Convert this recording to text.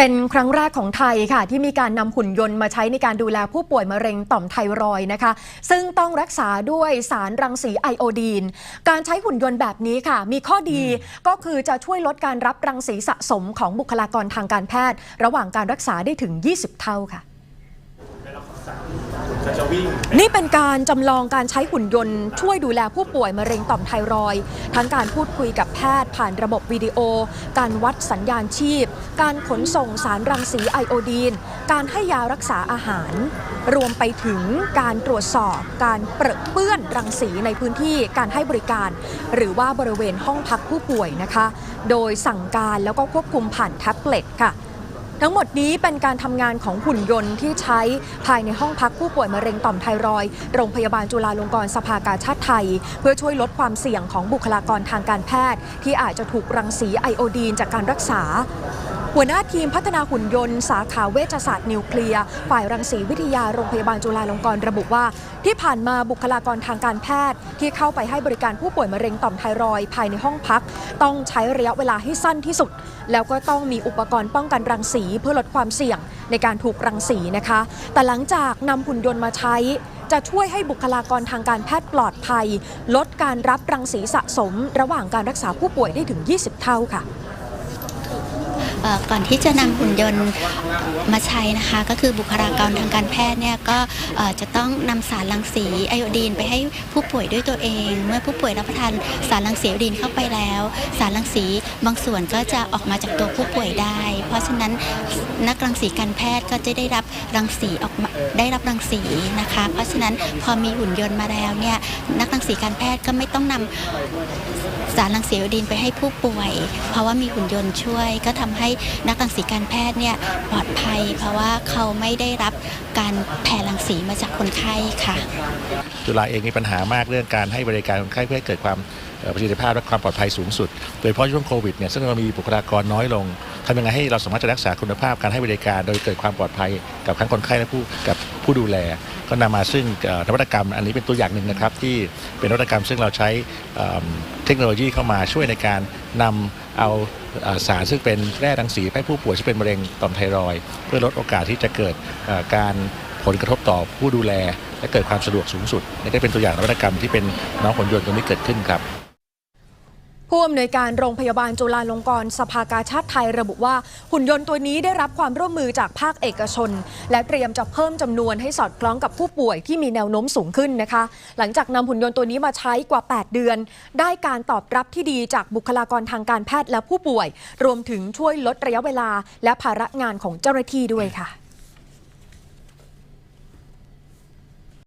เป็นครั้งแรกของไทยค่ะ ที่มีการนำหุ่นยนต์มาใช้ในการดูแลผู้ป่วยมะเร็งต่อมไทรอยด์นะคะ ซึ่งต้องรักษาด้วยสารรังสีไอโอดีน การใช้หุ่นยนต์แบบนี้ค่ะ มีข้อดีก็คือจะช่วยลดการรับรังสีสะสมของบุคลากรทางการแพทย์ ระหว่างการรักษาได้ถึง 20 เท่าค่ะก็จะ วิ่ง นี่เป็นการจำลองการใช้หุ่นยนต์ ช่วยดูแลผู้ป่วยมะเร็งต่อมไทรอยด์ทั้งการพูดคุยกับแพทย์ผ่านระบบวิดีโอ การวัดสัญญาณชีพ การขนส่งสารรังสีไอโอดีน การให้ยารักษาอาหาร รวมไปถึงการตรวจสอบการเปรอะเปื้อนรังสีในพื้นที่การให้บริการ หรือว่าบริเวณห้องพักผู้ป่วยนะคะ โดยสั่งการแล้วก็ควบคุมผ่านแท็บเล็ตค่ะ ทั้งหมดนี้เป็นการทำงานของหุ่นยนต์ที่ใช้ภายในห้องพักผู้ป่วยมะเร็งต่อมไทรอยด์โรงพยาบาลจุฬาลงกรณ์สภากาชาติไทย เพื่อช่วยลดความเสี่ยงของบุคลากรทางการแพทย์ ที่อาจจะถูกรังสีไอโอดีนจากการรักษา หัวหน้าทีมพัฒนาหุ่นยนต์ สาขาเวชศาสตร์นิวเคลียร์ฝ่ายรังสีวิทยาโรงพยาบาลจุฬาลงกรณ์ระบุว่า ที่ผ่านมาบุคลากรทางการแพทย์ ที่เข้าไปให้บริการผู้ป่วยมะเร็งต่อมไทรอยด์ภายในห้องพัก ต้องใช้ระยะเวลาให้สั้นที่สุด แล้วก็ต้องมีอุปกรณ์ป้องกันรังสีเพื่อลดความเสี่ยงในการถูกรังสีนะคะ แต่หลังจากนำหุ่นยนต์มาใช้จะช่วยให้บุคลากรทางการแพทย์ปลอดภัย ลดการรับรังสีสะสม ระหว่างการรักษาผู้ป่วยได้ถึง 20 เท่าค่ะ ก่อนที่จะนำหุ่นยนต์มาใช้นะคะ ก็คือบุคลากรทางการแพทย์เนี่ยก็จะต้องนำสารรังสีไอโอดีนไปให้ผู้ป่วยด้วยตัวเอง เมื่อผู้ป่วยรับประทานสารรังสีไอโอดีนเข้าไปแล้ว สารรังสีบางส่วนก็จะออกมาจากตัวผู้ป่วยได้ เพราะฉะนั้นนักรังสีการแพทย์ก็จะได้รับรังสีออกมาได้รับรังสีนะคะ เพราะฉะนั้นพอมีหุ่นยนต์มาแล้วเนี่ยนักรังสีการแพทย์ก็ไม่ต้องนำสารรังสีไอโอดีนไปให้ผู้ป่วย เพราะว่ามีหุ่นยนต์ช่วยก็ทำให้นักรังสีการแพทย์เนี่ยปลอดภัย เพราะว่าเขาไม่ได้รับการแผ่รังสีมาจากคนไข้ค่ะ จุฬาเองมีปัญหามากเรื่องการให้บริการคนไข้เพื่อให้เกิดความประสิทธิภาพและความปลอดภัยสูงสุด โดยเฉพาะช่วงโควิดเนี่ยซึ่งเรามีบุคลากรน้อยลงทำยังไงให้เราสามารถจะรักษาคุณภาพการให้บริการโดยเกิดความปลอดภัยกับทั้งคนไข้และผู้กับผู้ดูแล ก็นำมาซึ่งนวัตกรรมอันนี้เป็นตัวอย่างหนึ่งนะครับที่เป็นนวัตกรรมซึ่งเราใช้เอิ่มเทคโนโลยีเข้ามาช่วยในการนำ เอาสารซึ่งเป็นแร่รังสีให้ผู้ป่วยที่เป็นมะเร็งต่อมไทรอยเพื่อลดโอกาสที่จะเกิดการผลกระทบต่อผู้ดูแล และเกิดความสะดวกสูงสุดนี่ก็เป็นตัวอย่างนวัตกรรมที่เป็นน้องผลยนต์ตรงนี้เกิดขึ้นครับ ผู้อำนวยการโรงพยาบาลจุฬาลงกรณ์สภากาชาติไทยระบุว่า หุ่นยนต์ตัวนี้ได้รับความร่วมมือจากภาคเอกชน และเตรียมจะเพิ่มจำนวนให้สอดคล้องกับผู้ป่วยที่มีแนวโน้มสูงขึ้นนะคะ หลังจากนำหุ่นยนต์ตัวนี้มาใช้กว่า 8 เดือน ได้การตอบรับที่ดีจากบุคลากรทางการแพทย์และผู้ป่วย รวมถึงช่วยลดระยะเวลา และภาระงานของเจ้าหน้าที่ด้วยค่ะ